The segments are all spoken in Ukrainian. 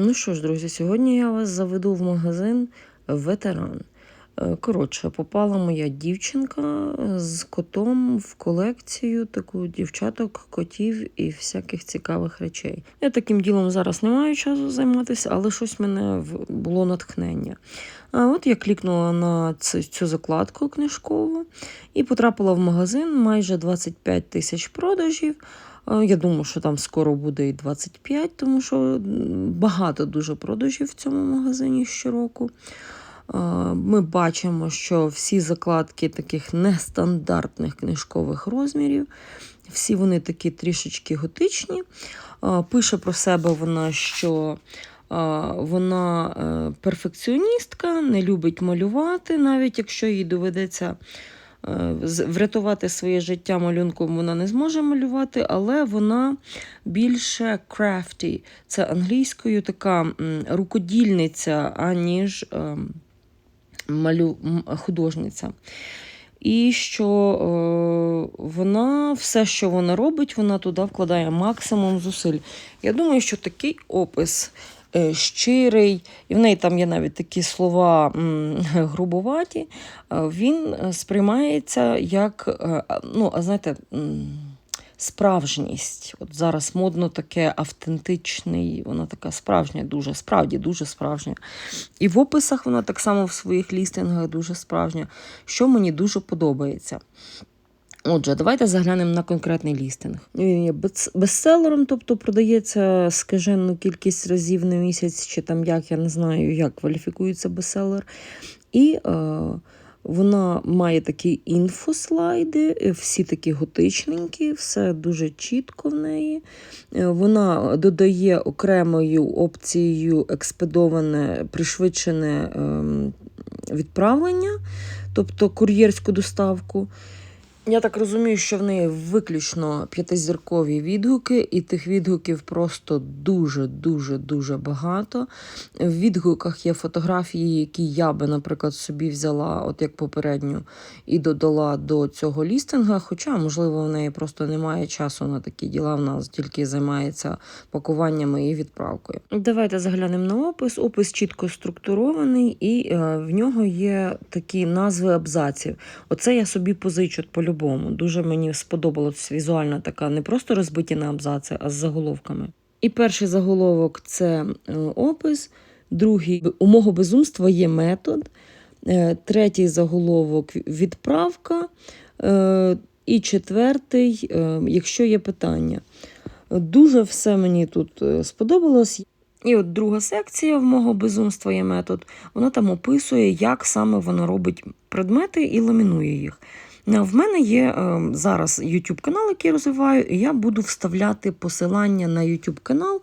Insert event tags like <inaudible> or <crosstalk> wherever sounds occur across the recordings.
Ну що ж, друзі, сьогодні я вас заведу в магазин Ветеран. Е, Коротше, попала моя дівчинка з котом в колекцію таку дівчаток, котів і всяких цікавих речей. Я таким ділом зараз не маю часу займатися, але щось в мене було натхнення. А от я клікнула на цю, цю закладку книжкову і потрапила в магазин майже 25 тисяч продажів. Е, Я думаю, що там скоро буде і 25, тому що багато дуже продажів в цьому магазині щороку. Е, Ми бачимо, що всі закладки таких нестандартних книжкових розмірів, всі вони такі трішечки готичні. Е, Пише про себе вона, що е, вона перфекціоністка, не любить малювати, навіть якщо їй доведеться врятувати своє життя малюнком, вона не зможе малювати, але вона більше crafty. Це англійською така рукодільниця, аніж ем, малю... художниця. І що е, вона все, що вона робить, вона туди вкладає максимум зусиль. Я думаю, що такий опис е, щирий, і в неї там є навіть такі слова м, <laughs> грубуваті, е, він е, сприймається як, е, ну, а знаєте, справжність. От зараз модно таке автентичний, вона така справжня, дуже справді дуже справжня. І в описах вона так само в своїх лістингах дуже справжня, що мені дуже подобається. Отже, давайте заглянемо на конкретний лістинг. Він є бестселером, тобто продається скажену кількість разів на місяць, чи там як, я не знаю, як кваліфікується бестселер. І е, вона має такі інфослайди, е, всі такі готичненькі, все дуже чітко в неї. Е, Вона додає окремою опцією експедоване, пришвидшене ем, відправлення, тобто кур'єрську доставку. Я так розумію, що в неї виключно п'ятизіркові відгуки, і тих відгуків просто дуже, дуже, багато. В відгуках є фотографії, які я би, наприклад, собі взяла, от як попередню, і додала до цього лістинга. Хоча, можливо, в неї просто немає часу на такі діла. В нас тільки займається пакуваннями і відправкою. Давайте заглянемо на опис. Опис чітко структурований, і е, в нього є такі назви абзаців. Оце я собі позичу по-любому. Дуже мені сподобалась візуальна така, не просто розбиті на абзаци, а з заголовками. І перший заголовок це е, опис, другий у мого безумства є метод, е, третій заголовок відправка, е, і четвертий, якщо є питання. Дуже все мені тут сподобалось. І от друга секція в мого безумства є метод. Вона там описує, як саме вона робить предмети і ламінує їх. Е, В мене є е, зараз YouTube канал, який я розвиваю, і я буду вставляти посилання на YouTube канал,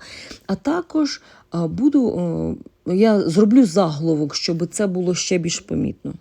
а також е, буду, я зроблю заголовок, щоб це було ще більш помітно.